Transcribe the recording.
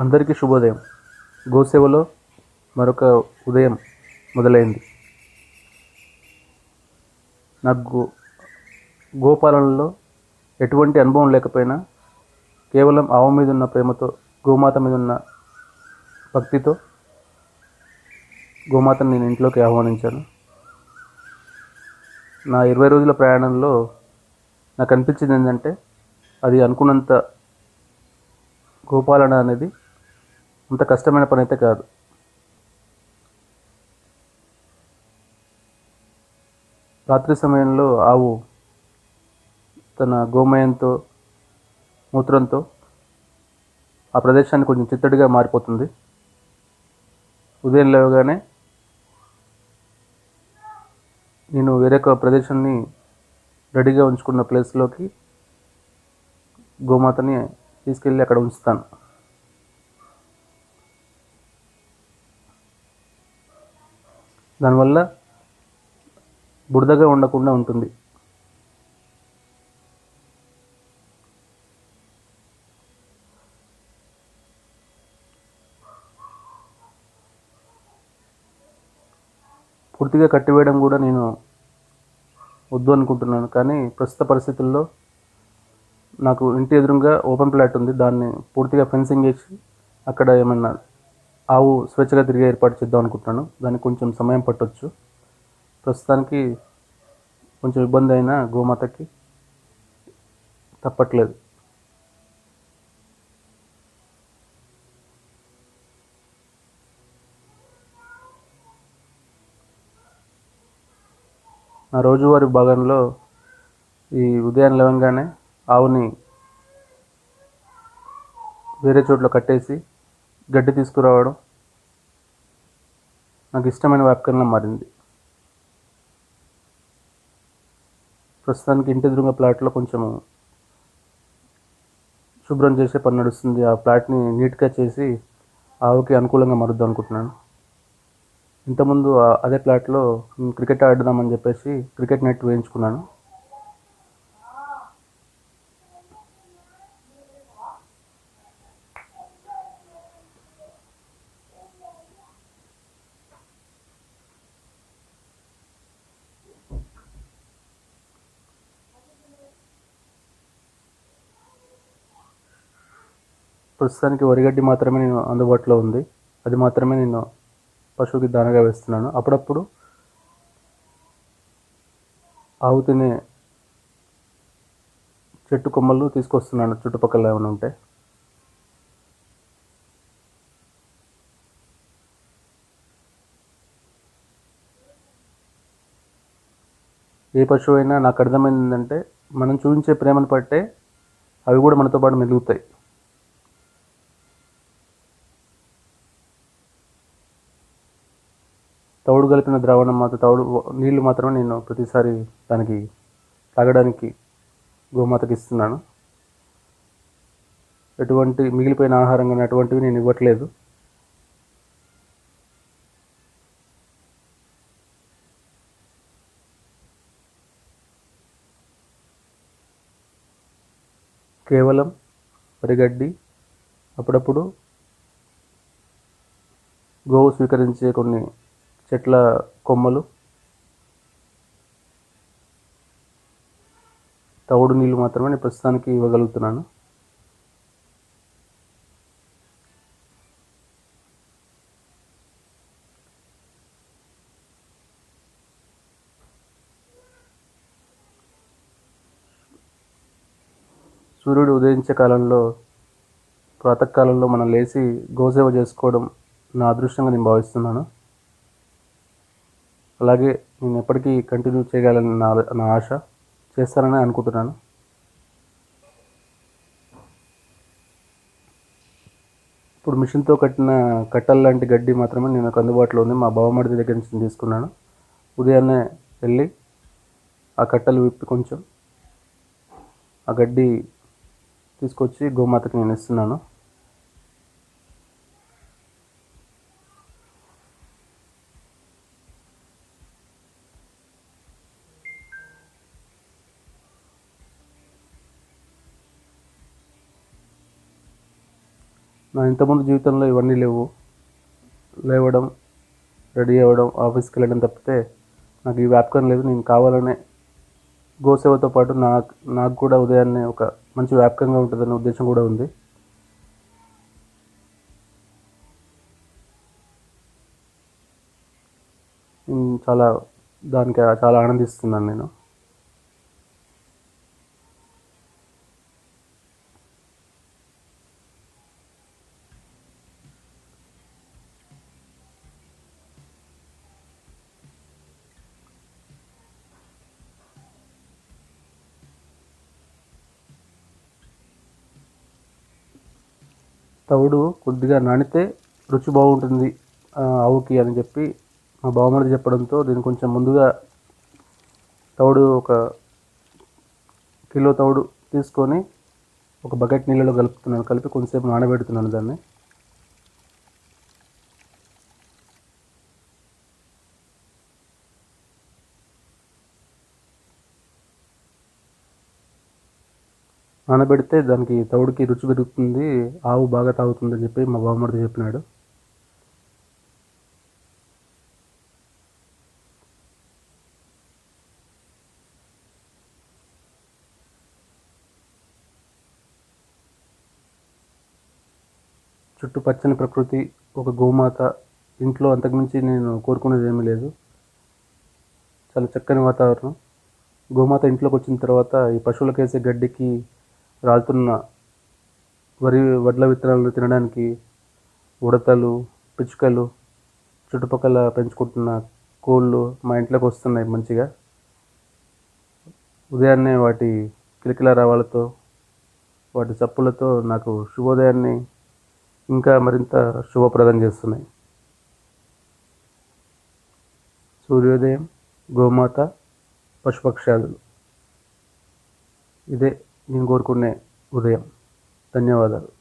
అందరికీ శుభోదయం. గోసేవలో మరొక ఉదయం మొదలైంది. నాకు గో గోపాలనలో ఎటువంటి అనుభవం లేకపోయినా కేవలం ఆవు మీద ఉన్న ప్రేమతో గోమాత మీద ఉన్న భక్తితో గోమాతను నేను ఇంట్లోకి ఆహ్వానించాను. నా ఇరవై రోజుల ప్రయాణంలో నాకు అనిపించింది ఏంటంటే అది అనుకున్నంత గోపాలన అనేది అంత కష్టమైన పని అయితే కాదు. రాత్రి సమయంలో ఆవు తన గోమయంతో మూత్రంతో ఆ ప్రదేశాన్ని కొంచెం చిత్తడిగా మారిపోతుంది. ఉదయం లేవగానే నేను వేరొక ప్రదేశాన్ని రెడీగా ఉంచుకున్న ప్లేస్లోకి గోమాతని తీసుకెళ్ళి అక్కడ ఉంచుతాను. దానివల్ల బురదగా ఉండకుండా ఉంటుంది. పూర్తిగా కట్టివేయడం కూడా నేను వద్దు అనుకుంటున్నాను. కానీ ప్రస్తుత పరిస్థితుల్లో నాకు ఇంటి ఎదురుగా ఓపెన్ ప్లాట్ ఉంది. దాన్ని పూర్తిగా ఫెన్సింగ్ వేసి అక్కడ ఏమన్నా ఆవు స్వేచ్ఛగా తిరిగే ఏర్పాటు చేద్దాం అనుకుంటున్నాను. దానికి కొంచెం సమయం పట్టవచ్చు ప్రస్తుతానికి కొంచెం ఇబ్బంది అయినా గోమాతకి తప్పట్లేదు. నా రోజువారి భాగంలో ఈ ఉదయం లేవగానే ఆవుని వేరే చోట్ల కట్టేసి గడ్డి తీసుకురావడం నాకు ఇష్టమైన వ్యాపకంగా మారింది. ప్రస్తుతానికి ఇంటి ఎదురుగా ప్లాట్లో కొంచెం శుభ్రం చేసే పని నడుస్తుంది. ఆ ప్లాట్ని నీట్గా చేసి ఆవుకి అనుకూలంగా మారుద్దాం అనుకుంటున్నాను. ఇంతకుముందు అదే ప్లాట్లో క్రికెట్ ఆడదామని చెప్పేసి క్రికెట్ నెట్ వేయించుకున్నాను. ప్రస్తుతానికి వరిగడ్డి మాత్రమే నేను అందుబాటులో ఉంది. అది మాత్రమే నేను పశువుకి దానగా వేస్తున్నాను. అప్పుడప్పుడు ఆవు తినే చెట్టు కొమ్మలు తీసుకొస్తున్నాను. చుట్టుపక్కల ఏమైనా ఉంటే. ఏ పశువు అయినా నాకు అర్థమైంది ఏంటంటే మనం చూపించే ప్రేమను పట్టే అవి కూడా మనతో పాటు మెలుగుతాయి తౌడు కలిపిన ద్రావణం మాత్రం తౌడు నీళ్ళు మాత్రమే నేను ప్రతిసారి దానికి తాగడానికి గోమాతకి ఇస్తున్నాను. ఎటువంటి మిగిలిపోయిన ఆహారం కానీ అటువంటివి నేను ఇవ్వట్లేదు. కేవలం వరిగడ్డి అప్పుడప్పుడు గోవు స్వీకరించే కొన్ని చెట్ల కొమ్మలు తవుడు నీళ్ళు మాత్రమే నేను ప్రస్తుతానికి ఇవ్వగలుగుతున్నాను. సూర్యుడు ఉదయించే కాలంలో ప్రాతకాలంలో మనం లేచి గోసేవ చేసుకోవడం నా అదృష్టంగా నేను భావిస్తున్నాను. అలాగే నేను ఎప్పటికీ కంటిన్యూ చేయగలని నా నా ఆశ చేస్తానని అనుకుంటున్నాను. ఇప్పుడు మిషన్తో కట్టిన కట్టలు లాంటి గడ్డి మాత్రమే నేను ఒక అందుబాటులో ఉంది. మా బావమడిది దగ్గర నుంచి తీసుకున్నాను. ఉదయాన్నే వెళ్ళి ఆ కట్టలు విప్పి కొంచెం ఆ గడ్డి తీసుకొచ్చి గోమాతకి నేను ఇస్తున్నాను. నా ఇంతకుముందు జీవితంలో ఇవన్నీ లేవు. లేవడం రెడీ అవ్వడం ఆఫీస్కి వెళ్ళడం తప్పితే నాకు ఈ వ్యాపకం లేదు. నేను కావాలనే గోసేవతో పాటు నాకు నాకు కూడా ఉదయాన్నే ఒక మంచి వ్యాపకంగా ఉంటుందనే ఉద్దేశం కూడా ఉంది. చాలా దానికి చాలా ఆనందిస్తున్నాను నేను. తవుడు కొద్దిగా నానితే రుచి బాగుంటుంది ఆవుకి అని చెప్పి మా బావమరిది చెప్పడంతో దీన్ని కొంచెం ముందుగా తవుడు ఒక కిలో తవుడు తీసుకొని ఒక బకెట్ నీళ్ళలో కలుపుతున్నాను కలిపి కొంచెంసేపు నానబెడుతున్నాను దాన్ని. నానబెడితే దానికి తవుడుకి రుచి పెరుగుతుంది ఆవు బాగా తాగుతుందని చెప్పి మా బావమరిది చెప్పినాడు. చుట్టూ పచ్చని ప్రకృతి ఒక గోమాత ఇంట్లో అంతకుమించి నేను కోరుకునేది ఏమీ లేదు. చాలా చక్కని వాతావరణం. గోమాత ఇంట్లోకి వచ్చిన తర్వాత ఈ పశువులకు వేసే గడ్డికి రాలుతున్న వరి వడ్ల విత్తనాలను తినడానికి ఉడతలు పిచ్చుకలు చుట్టుపక్కల పెంచుకుంటున్న కోళ్ళు మా ఇంట్లోకి వస్తున్నాయి మంచిగా. ఉదయాన్నే వాటి కిలకిల రావాలతో వాటి చప్పులతో నాకు శుభోదయాన్ని ఇంకా మరింత శుభప్రదం చేస్తున్నాయి. సూర్యోదయం గోమాత పశుపక్షాదులు ఇదే నేను కోరుకునే ఉదయం. ధన్యవాదాలు.